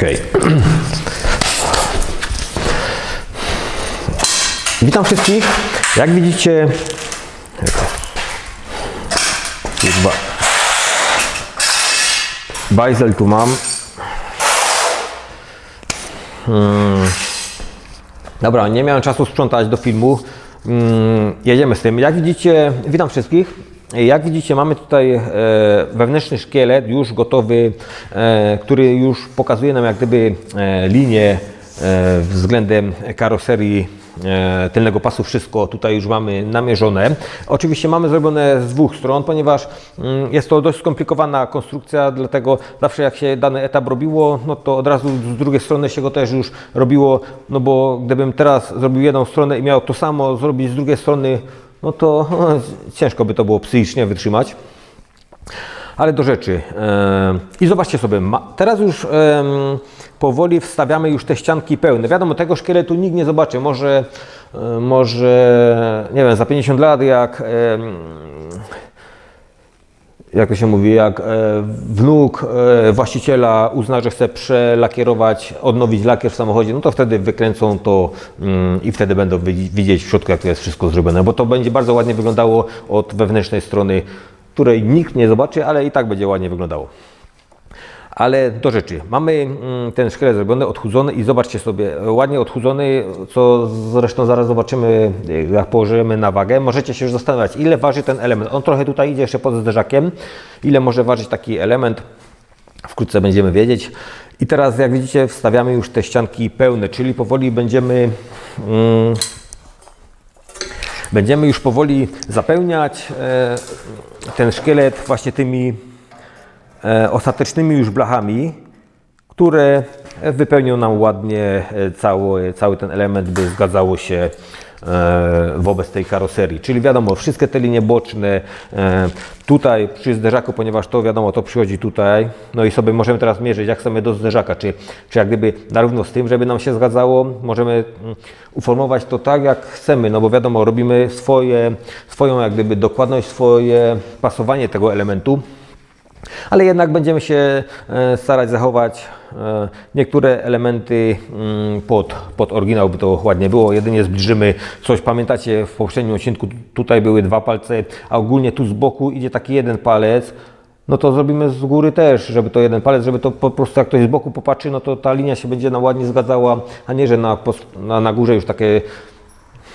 Okej. Witam wszystkich. Jak widzicie, Kurwa. Bajzel tu mam. Hmm. Dobra, nie miałem czasu sprzątać do filmu. Mm, jedziemy z tym. Jak widzicie, witam wszystkich. Jak widzicie, mamy tutaj e, wewnętrzny szkielet już gotowy, e, który już pokazuje nam jak gdyby e, linię względem karoserii tylnego pasu. Wszystko tutaj już mamy namierzone. Oczywiście mamy zrobione z dwóch stron, ponieważ mm, jest to dość skomplikowana konstrukcja, dlatego zawsze jak się dany etap robiło, no to od razu z drugiej strony się go też już robiło, no bo gdybym teraz zrobił jedną stronę i miał to samo zrobić z drugiej strony, no to ciężko by to było psychicznie wytrzymać. Ale do rzeczy. I zobaczcie sobie, teraz już powoli wstawiamy już te ścianki pełne. Wiadomo, tego szkieletu nikt nie zobaczy. Może, e, może nie wiem, za 50 lat jak, jak to się mówi, jak e, wnuk e, właściciela uzna, że chce przelakierować, odnowić lakier w samochodzie, no to wtedy wykręcą to mm, i wtedy będą widzi- widzieć w środku, jak to jest wszystko zrobione, bo to będzie bardzo ładnie wyglądało od wewnętrznej strony, której nikt nie zobaczy, ale i tak będzie ładnie wyglądało. Ale do rzeczy. Mamy mm, ten szkielet zrobiony, odchudzony i zobaczcie sobie, ładnie odchudzony, co zresztą zaraz zobaczymy, jak położymy na wagę. Możecie się już zastanawiać, ile waży ten element. On trochę tutaj idzie jeszcze pod zderzakiem. Ile może ważyć taki element? Wkrótce będziemy wiedzieć. I teraz, jak widzicie, wstawiamy już te ścianki pełne, czyli powoli będziemy. Mm, Będziemy już powoli zapełniać e, ten szkielet właśnie tymi ostatecznymi już blachami, które wypełnią nam ładnie e, cały, cały ten element, by zgadzało się e, wobec tej karoserii. Czyli wiadomo, wszystkie te linie boczne, e, tutaj przy zderzaku, ponieważ to wiadomo, to przychodzi tutaj, no i sobie możemy teraz mierzyć, jak chcemy do zderzaka, czy, czy jak gdyby na równo z tym, żeby nam się zgadzało, możemy mm, uformować to tak, jak chcemy, no bo wiadomo, robimy swoje, swoją jak gdyby dokładność, swoje pasowanie tego elementu. Ale jednak będziemy się e, starać zachować e, niektóre elementy mm, pod, pod oryginał, by to ładnie było. Jedynie zbliżymy coś. Pamiętacie, w poprzednim odcinku tutaj były dwa palce, a ogólnie tu z boku idzie taki jeden palec. No to zrobimy z góry też, żeby to jeden palec, żeby to po prostu jak ktoś z boku popatrzy, no to ta linia się będzie nam ładnie zgadzała, a nie, że na, na, na górze już takie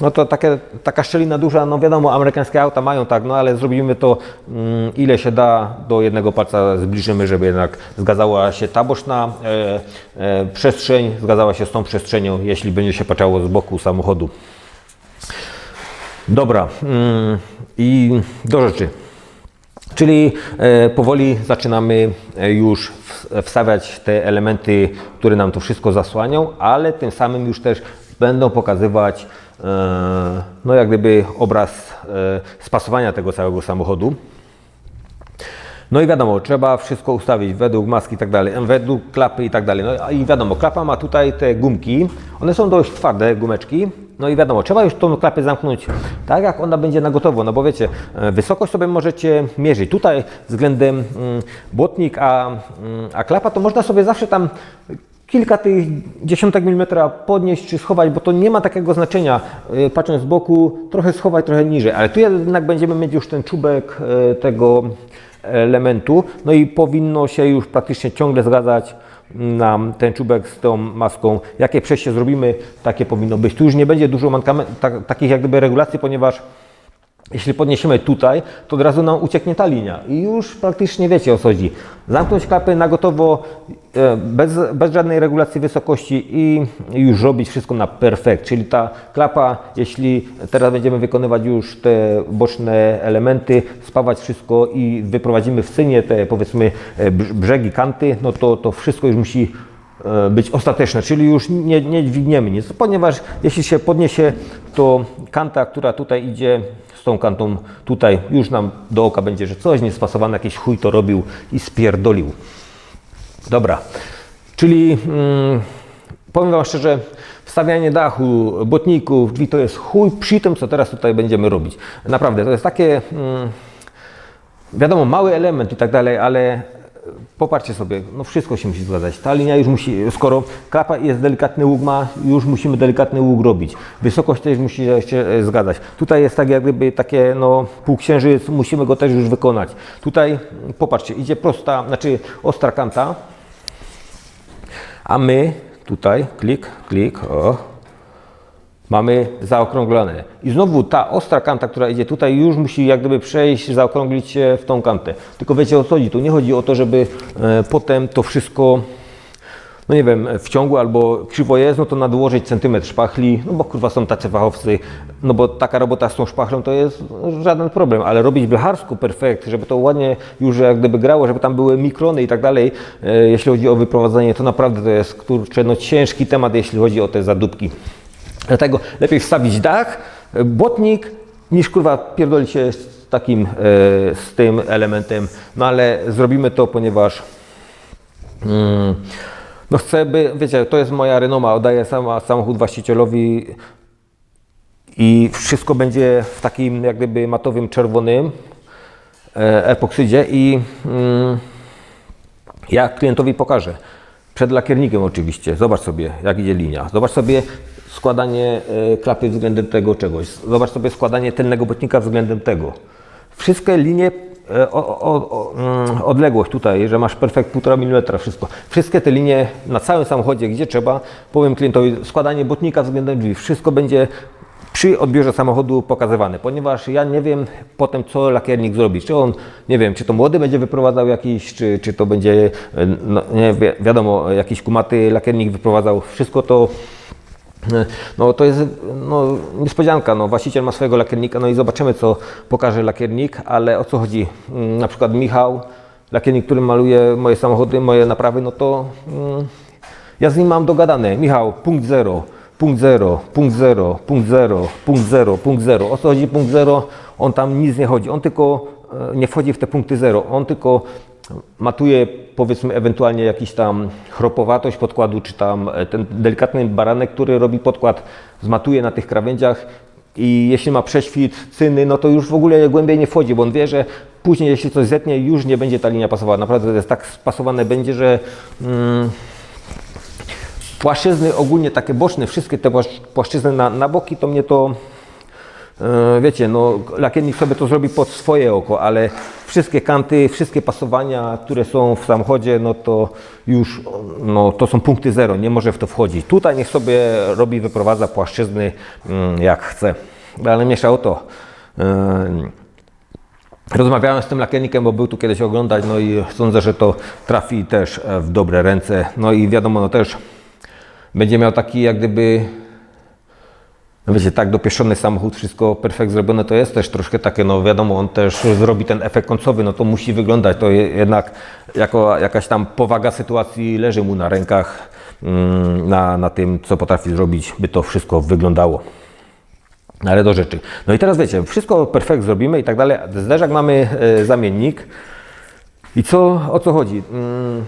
no to takie, taka szczelina duża, no wiadomo, amerykańskie auta mają tak, no ale zrobimy to mm, ile się da, do jednego palca zbliżymy, żeby jednak zgadzała się ta boczna e, e, przestrzeń, zgadzała się z tą przestrzenią, jeśli będzie się patrzało z boku samochodu. Dobra, mm, i do rzeczy. Czyli e, powoli zaczynamy e, już wstawiać te elementy, które nam to wszystko zasłanią, ale tym samym już też będą pokazywać e, no jak gdyby obraz e, spasowania tego całego samochodu. No i wiadomo, trzeba wszystko ustawić według maski i tak dalej, według klapy i tak dalej. No i wiadomo, klapa ma tutaj te gumki, one są dość twarde gumeczki. No i wiadomo, trzeba już tą klapę zamknąć tak, jak ona będzie na gotowo. No bo wiecie, e, wysokość sobie możecie mierzyć. Tutaj względem mm, błotnik, a, mm, a klapa, to można sobie zawsze tam kilka tych dziesiątek milimetra podnieść czy schować, bo to nie ma takiego znaczenia. E, Patrząc z boku, trochę schować, trochę niżej, ale tu jednak będziemy mieć już ten czubek e, tego elementu, no i powinno się już praktycznie ciągle zgadzać nam ten czubek z tą maską. Jakie przejście zrobimy, takie powinno być. Tu już nie będzie dużo mankament, tak, takich jak gdyby regulacji, ponieważ jeśli podniesiemy tutaj, to od razu nam ucieknie ta linia i już praktycznie wiecie o co chodzi. Zamknąć klapy na gotowo, e, bez, bez żadnej regulacji wysokości i już robić wszystko na perfekt. Czyli ta klapa, jeśli teraz będziemy wykonywać już te boczne elementy, spawać wszystko i wyprowadzimy w cynie te powiedzmy e, brz- brzegi, kanty, no to to wszystko już musi e, być ostateczne, czyli już nie, nie dźwigniemy nic, ponieważ jeśli się podniesie, to kanta, która tutaj idzie tą kantą tutaj, już nam do oka będzie, że coś niespasowane, jakiś chuj to robił i spierdolił. Dobra, czyli mm, powiem Wam szczerze, wstawianie dachu, botników, drzwi to jest chuj przy tym, co teraz tutaj będziemy robić. Naprawdę, to jest takie... Mm, wiadomo, mały element i tak dalej, ale popatrzcie sobie, no wszystko się musi zgadzać. Ta linia już musi, skoro klapa jest delikatny łuk ma, już musimy delikatny łuk robić. Wysokość też musi się e, zgadzać. Tutaj jest tak jak gdyby takie no półksiężyc, musimy go też już wykonać. Tutaj popatrzcie, idzie prosta, znaczy ostra kanta, a my tutaj, klik, klik, o, mamy zaokrąglone. I znowu ta ostra kanta, która idzie tutaj, już musi jak gdyby przejść, zaokrąglić się w tą kantę. Tylko wiecie o co chodzi? Tu nie chodzi o to, żeby e, potem to wszystko, no nie wiem, w ciągu albo krzywo jest, no to nadłożyć centymetr szpachli, no bo kurwa są tacy fachowcy, no bo taka robota z tą szpachlą to jest żaden problem, ale robić blecharsku perfekt, żeby to ładnie już jak gdyby grało, żeby tam były mikrony i tak dalej, e, jeśli chodzi o wyprowadzenie, to naprawdę to jest, kurczę, no ciężki temat, jeśli chodzi o te zadupki. Dlatego lepiej wstawić dach, e, błotnik, niż kurwa pierdolić się z takim, e, z tym elementem. No ale zrobimy to, ponieważ mm, no chcę, by, wiecie, to jest moja renoma, oddaję sama samochód właścicielowi i wszystko będzie w takim jak gdyby matowym czerwonym e, epoksydzie i mm, ja klientowi pokażę. Przed lakiernikiem oczywiście. Zobacz sobie, jak idzie linia. Zobacz sobie składanie e, klapy względem tego czegoś. Zobacz sobie składanie tylnego botnika względem tego. Wszystkie linie, e, o, o, o, mm, odległość tutaj, że masz perfekt 1,5 mm, wszystko. Wszystkie te linie na całym samochodzie, gdzie trzeba, powiem klientowi, składanie botnika względem drzwi. Wszystko będzie przy odbiorze samochodu pokazywane, ponieważ ja nie wiem potem, co lakiernik zrobi. Czy on, nie wiem, czy to młody będzie wyprowadzał jakiś, czy, czy to będzie, e, no, nie wi wiadomo, jakiś kumaty lakiernik wyprowadzał. Wszystko to no to jest no, niespodzianka. No, właściciel ma swojego lakiernika, no i zobaczymy, co pokaże lakiernik, ale o co chodzi? Mm, Na przykład Michał, lakiernik, który maluje moje samochody, moje naprawy, no to mm, ja z nim mam dogadane. Michał, punkt zero, punkt zero, punkt zero, punkt zero, punkt zero, punkt zero. O co chodzi punkt zero? On tam nic nie chodzi. On tylko e, nie wchodzi w te punkty zero. On tylko matuje powiedzmy ewentualnie jakiś tam chropowatość podkładu, czy tam e, ten delikatny baranek, który robi podkład, zmatuje na tych krawędziach i jeśli ma prześwit cyny, no to już w ogóle głębiej nie wchodzi, bo on wie, że później jeśli coś zetnie, już nie będzie ta linia pasowała. Naprawdę to jest tak spasowane będzie, że mm, płaszczyzny ogólnie takie boczne, wszystkie te płaszcz- płaszczyzny na, na boki, to mnie to wiecie, no lakiernik sobie to zrobi pod swoje oko, ale wszystkie kanty, wszystkie pasowania, które są w samochodzie, no to już no, to są punkty zero, nie może w to wchodzić. Tutaj niech sobie robi, wyprowadza płaszczyzny mm, jak chce, ale mniejsza o to. E, Rozmawiałem z tym lakiernikiem, bo był tu kiedyś oglądać, no i sądzę, że to trafi też e, w dobre ręce. No i wiadomo, no też będzie miał taki jak gdyby, no wiecie, tak dopieszczony samochód, wszystko perfekt zrobione, to jest też troszkę takie, no wiadomo, on też zrobi ten efekt końcowy, no to musi wyglądać, to je- jednak jako jakaś tam powaga sytuacji leży mu na rękach, mm, na, na tym, co potrafi zrobić, by to wszystko wyglądało. Ale do rzeczy. No i teraz wiecie, wszystko perfekt zrobimy i tak dalej. Zderzak mamy e, zamiennik. I co, o co chodzi? Mm.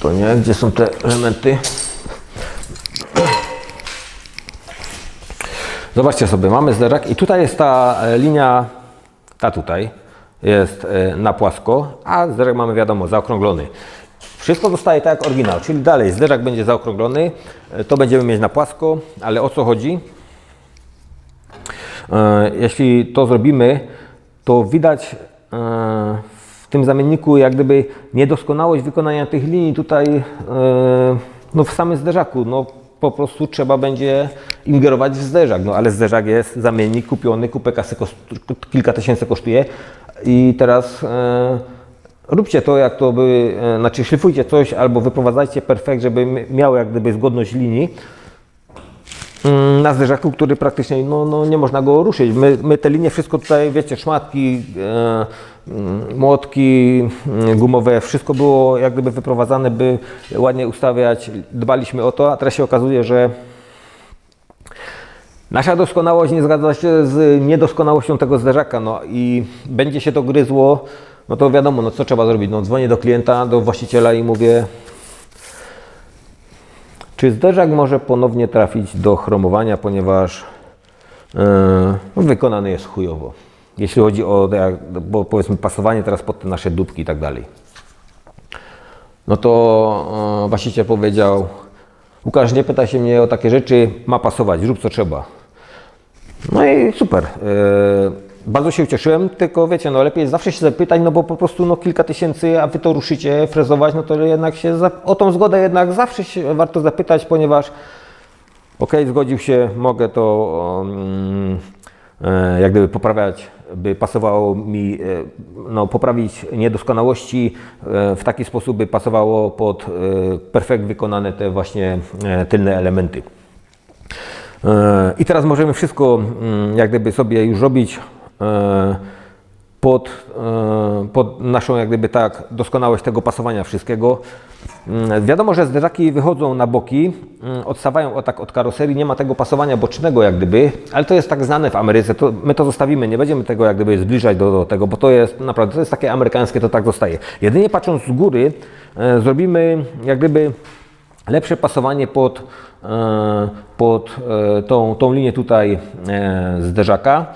To nie, gdzie są te elementy? Zobaczcie sobie, mamy zderzak i tutaj jest ta e, linia, ta tutaj, jest e, na płasko, a zderzak mamy wiadomo, zaokrąglony. Wszystko zostaje tak jak oryginał, czyli dalej zderzak będzie zaokrąglony, e, to będziemy mieć na płasko, ale o co chodzi? Jeśli to zrobimy, to widać w tym zamienniku jak gdyby niedoskonałość wykonania tych linii tutaj no w samym zderzaku. No, po prostu trzeba będzie ingerować w zderzak, no ale zderzak jest zamiennik kupiony, kupę kasy koszt, kilka tysięcy kosztuje i teraz e, róbcie to jak to by, e, znaczy szlifujcie coś albo wyprowadzajcie perfekt, żeby miało jak gdyby zgodność linii mm, na zderzaku, który praktycznie no, no, nie można go ruszyć. My, my te linie, wszystko tutaj, wiecie, szmatki, e, młotki mm, gumowe, wszystko było jak gdyby wyprowadzane, by ładnie ustawiać. Dbaliśmy o to, a teraz się okazuje, że Nasza doskonałość nie zgadza się z niedoskonałością tego zderzaka, no i będzie się to gryzło, no to wiadomo, no co trzeba zrobić, no dzwonię do klienta, do właściciela i mówię, czy zderzak może ponownie trafić do chromowania, ponieważ yy, wykonany jest chujowo. Jeśli chodzi o jak- bo powiedzmy pasowanie teraz pod te nasze dupki i tak dalej. No to e, właściciel powiedział, Łukasz, nie pytaj się mnie o takie rzeczy, ma pasować, zrób co trzeba. No i super. E, bardzo się ucieszyłem, tylko wiecie, no lepiej zawsze się zapytać, no bo po prostu no kilka tysięcy, a wy to ruszycie frezować, no to jednak się o tą zgodę jednak zawsze się warto zapytać, ponieważ ok, zgodził się, mogę to um, jak gdyby poprawiać, by pasowało mi, e, no, poprawić niedoskonałości e, w taki sposób, by pasowało pod e, perfekt wykonane te właśnie tylne elementy. I teraz możemy wszystko mm, jak gdyby sobie już robić pod, e, pod naszą jak gdyby tak doskonałość tego pasowania wszystkiego. Mm, Wiadomo, że zderzaki wychodzą na boki, mm, odstawają o tak od karoserii, nie ma tego pasowania bocznego jak gdyby, ale to jest tak znane w Ameryce, to my to zostawimy, nie będziemy tego jak gdyby zbliżać do, do tego, bo to jest naprawdę, to jest takie amerykańskie, to tak zostaje. Jedynie patrząc z góry e, zrobimy jak gdyby lepsze pasowanie pod, e, pod tą, tą linię tutaj zderzaka.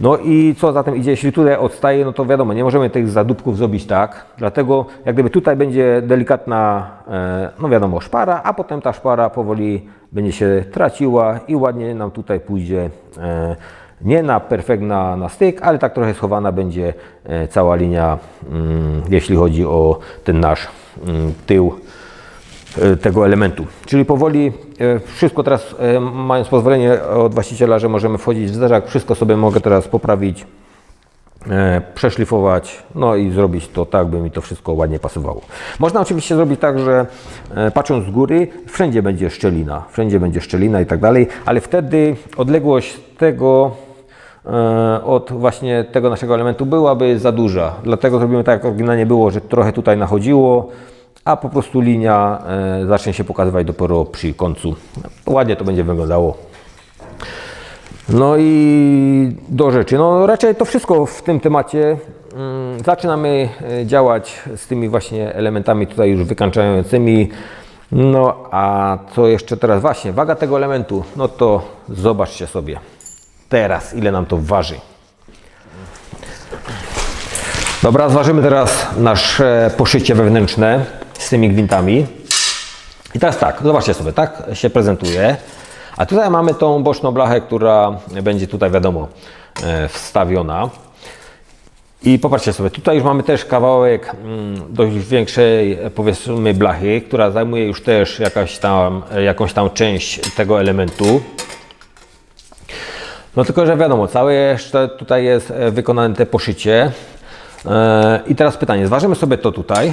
No i co za tym idzie, jeśli tutaj odstaje, no to wiadomo, nie możemy tych zadupków zrobić tak, dlatego jak gdyby tutaj będzie delikatna, e, no wiadomo, szpara, a potem ta szpara powoli będzie się traciła i ładnie nam tutaj pójdzie e, nie na perfekt na, na styk, ale tak trochę schowana będzie e, cała linia, mm, jeśli chodzi o ten nasz mm, tył tego elementu. Czyli powoli e, wszystko teraz, e, mając pozwolenie od właściciela, że możemy wchodzić w zderzak, wszystko sobie mogę teraz poprawić, e, przeszlifować, no i zrobić to tak, by mi to wszystko ładnie pasowało. Można oczywiście zrobić tak, że e, patrząc z góry, wszędzie będzie szczelina, wszędzie będzie szczelina i tak dalej, ale wtedy odległość tego e, od właśnie tego naszego elementu byłaby za duża. Dlatego zrobimy tak, jak oryginalnie było, że trochę tutaj nachodziło, a po prostu linia e, zacznie się pokazywać dopiero przy końcu. Ładnie to będzie wyglądało. No i do rzeczy. No raczej to wszystko w tym temacie. Mm, Zaczynamy e, działać z tymi właśnie elementami tutaj już wykańczającymi. No a co jeszcze teraz właśnie, waga tego elementu, no to zobaczcie sobie teraz ile nam to waży. Dobra, zważymy teraz nasze poszycie wewnętrzne z tymi gwintami. I teraz tak, zobaczcie sobie, tak się prezentuje. A tutaj mamy tą boczną blachę, która będzie tutaj, wiadomo, e, wstawiona. I popatrzcie sobie, tutaj już mamy też kawałek mm, dość większej, powiedzmy, blachy, która zajmuje już też jakaś tam, jakąś tam część tego elementu. No tylko, że wiadomo, całe jeszcze tutaj jest e, wykonane te poszycie. E, I teraz pytanie, zważymy sobie to tutaj.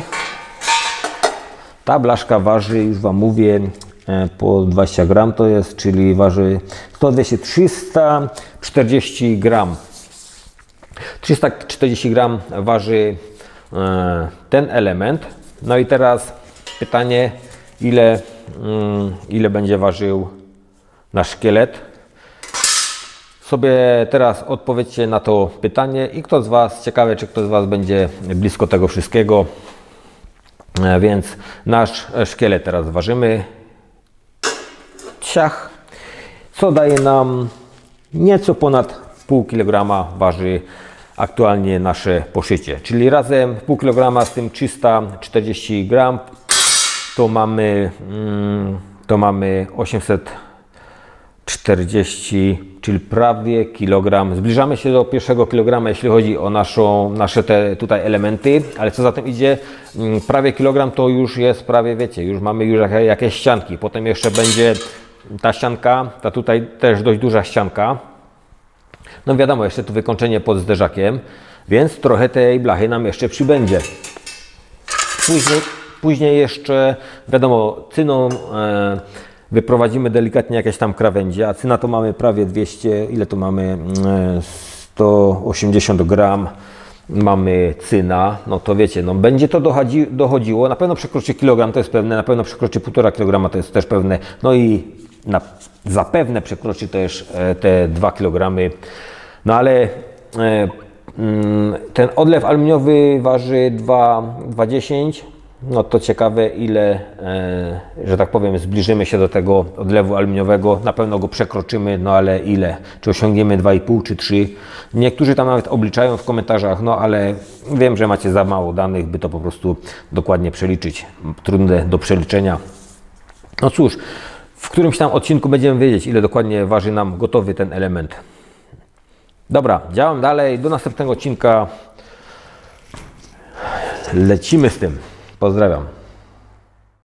Ta blaszka waży, już Wam mówię, e, po 20 gram to jest, czyli waży 100, 200, 340 gram. 340 gram waży e, ten element. No i teraz pytanie, ile, mm, ile będzie ważył nasz szkielet. Sobie teraz odpowiedzcie na to pytanie i kto z Was, ciekawe czy kto z Was będzie blisko tego wszystkiego. E, Więc nasz szkielet teraz ważymy. Ciach. Co daje nam nieco ponad pół kilograma waży aktualnie nasze poszycie. Czyli razem pół kilograma z tym 340 gram to mamy, mm, to mamy 840, czyli prawie kilogram. Zbliżamy się do pierwszego kilograma, jeśli chodzi o naszą, nasze te tutaj elementy, ale co za tym idzie, mm, prawie kilogram to już jest prawie, wiecie, już mamy już jakie- jakieś ścianki. Potem jeszcze będzie ta ścianka, ta tutaj też dość duża ścianka. No wiadomo, jeszcze tu wykończenie pod zderzakiem, więc trochę tej blachy nam jeszcze przybędzie. Później, później jeszcze, wiadomo, cyną e, wyprowadzimy delikatnie jakieś tam krawędzie, a cyna to mamy prawie 200, ile to mamy? E, 180 gram mamy cyna, no to wiecie, no będzie to dochodzi, dochodziło, na pewno przekroczy kilogram, to jest pewne, na pewno przekroczy 1,5 kg, to jest też pewne, no i na, zapewne przekroczy też e, te 2 kg, no ale e, mm, ten odlew aluminiowy waży 2,10 No to ciekawe, ile, e, że tak powiem, zbliżymy się do tego odlewu aluminiowego. Na pewno go przekroczymy, no ale ile? Czy osiągniemy 2,5 czy 3? Niektórzy tam nawet obliczają w komentarzach, no ale wiem, że macie za mało danych, by to po prostu dokładnie przeliczyć. Trudne do przeliczenia. No cóż, w którymś tam odcinku będziemy wiedzieć, ile dokładnie waży nam gotowy ten element. Dobra, działam dalej. Do następnego odcinka. Lecimy z tym. Pozdrawiam.